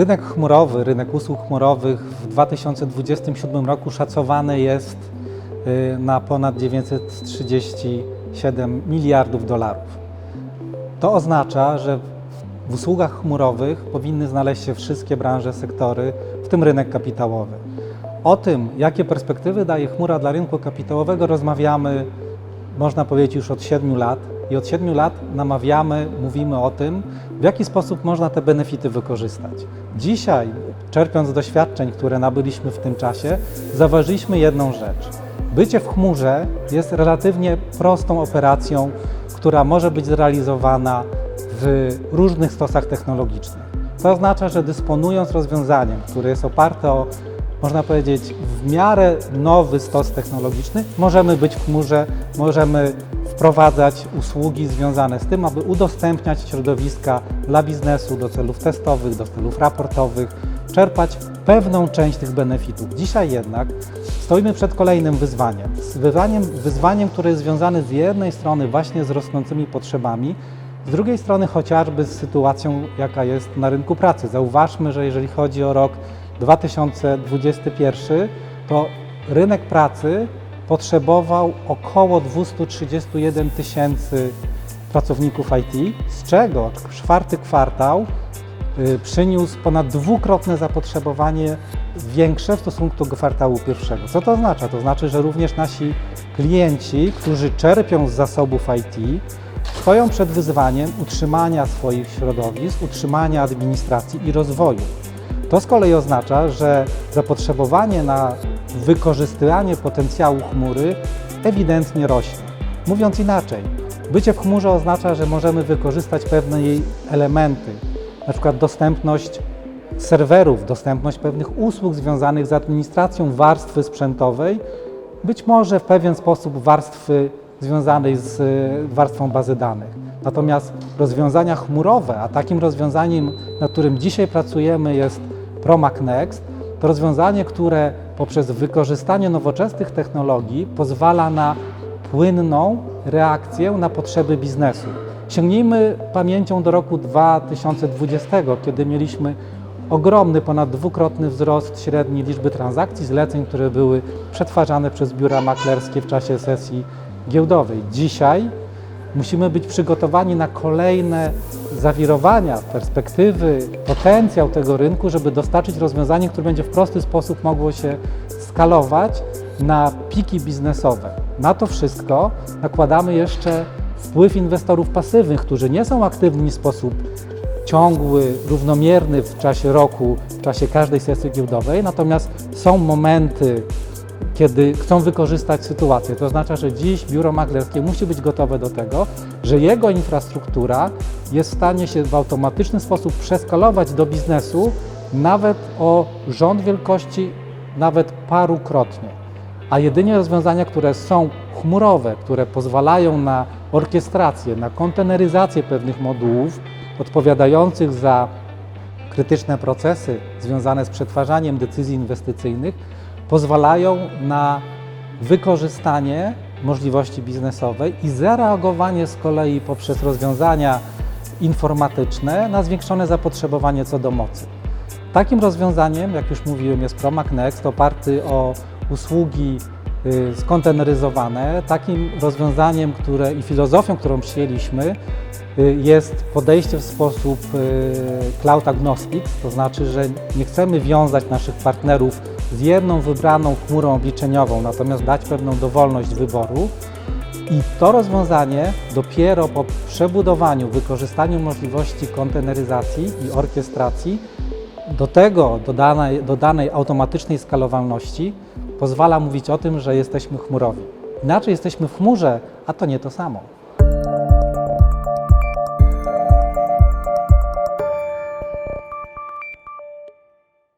Rynek chmurowy, rynek usług chmurowych w 2027 roku szacowany jest y, na ponad 937 miliardów dolarów. To oznacza, że w usługach chmurowych powinny znaleźć się wszystkie branże, sektory, w tym rynek kapitałowy. O tym, jakie perspektywy daje chmura dla rynku kapitałowego, rozmawiamy, można powiedzieć, już od 7 lat. I od 7 lat namawiamy, mówimy o tym, w jaki sposób można te benefity wykorzystać. Dzisiaj, czerpiąc z doświadczeń, które nabyliśmy w tym czasie, zauważyliśmy jedną rzecz. Bycie w chmurze jest relatywnie prostą operacją, która może być zrealizowana w różnych stosach technologicznych. To oznacza, że dysponując rozwiązaniem, które jest oparte o, można powiedzieć, w miarę nowy stos technologiczny, możemy być w chmurze, możemy wprowadzać usługi związane z tym, aby udostępniać środowiska dla biznesu do celów testowych, do celów raportowych, czerpać pewną część tych benefitów. Dzisiaj jednak stoimy przed kolejnym wyzwaniem. Wyzwaniem, wyzwaniem, które jest związane z jednej strony właśnie z rosnącymi potrzebami, z drugiej strony chociażby z sytuacją, jaka jest na rynku pracy. Zauważmy, że jeżeli chodzi o rok 2021, to rynek pracy potrzebował około 231 tysięcy pracowników IT, z czego czwarty kwartał y, przyniósł ponad dwukrotne zapotrzebowanie większe w stosunku do kwartału pierwszego. Co to oznacza? To znaczy, że również nasi klienci, którzy czerpią z zasobów IT, stoją przed wyzwaniem utrzymania swoich środowisk, utrzymania administracji i rozwoju. To z kolei oznacza, że zapotrzebowanie na wykorzystywanie potencjału chmury ewidentnie rośnie. Mówiąc inaczej, bycie w chmurze oznacza, że możemy wykorzystać pewne jej elementy, na przykład dostępność serwerów, dostępność pewnych usług związanych z administracją warstwy sprzętowej, być może w pewien sposób warstwy związanej z e, warstwą bazy danych. Natomiast rozwiązania chmurowe, a takim rozwiązaniem, nad którym dzisiaj pracujemy jest Promac Next, to rozwiązanie, które poprzez wykorzystanie nowoczesnych technologii pozwala na płynną reakcję na potrzeby biznesu. Sięgnijmy pamięcią do roku 2020, kiedy mieliśmy ogromny, ponad dwukrotny wzrost średniej liczby transakcji, zleceń, które były przetwarzane przez biura maklerskie w czasie sesji giełdowej. Dzisiaj musimy być przygotowani na kolejne zawirowania, perspektywy, potencjał tego rynku, żeby dostarczyć rozwiązanie, które będzie w prosty sposób mogło się skalować na piki biznesowe. Na to wszystko nakładamy jeszcze wpływ inwestorów pasywnych, którzy nie są aktywni w sposób ciągły, równomierny w czasie roku, w czasie każdej sesji giełdowej, natomiast są momenty, kiedy chcą wykorzystać sytuację. To oznacza, że dziś biuro maklerskie musi być gotowe do tego, że jego infrastruktura jest w stanie się w automatyczny sposób przeskalować do biznesu nawet o rząd wielkości, nawet parukrotnie. A jedynie rozwiązania, które są chmurowe, które pozwalają na orkiestrację, na konteneryzację pewnych modułów odpowiadających za krytyczne procesy związane z przetwarzaniem decyzji inwestycyjnych, pozwalają na wykorzystanie możliwości biznesowej i zareagowanie z kolei poprzez rozwiązania informatyczne na zwiększone zapotrzebowanie co do mocy. Takim rozwiązaniem, jak już mówiłem, jest Promac Next, oparty o usługi y, skonteneryzowane. Takim rozwiązaniem, które i filozofią, którą przyjęliśmy, y, jest podejście w sposób y, cloud agnostic, to znaczy, że nie chcemy wiązać naszych partnerów z jedną wybraną chmurą obliczeniową, natomiast dać pewną dowolność wyboru. I to rozwiązanie dopiero po przebudowaniu, wykorzystaniu możliwości konteneryzacji i orkiestracji do tego, do danej, do danej automatycznej skalowalności pozwala mówić o tym, że jesteśmy chmurowi. Inaczej jesteśmy w chmurze, a to nie to samo.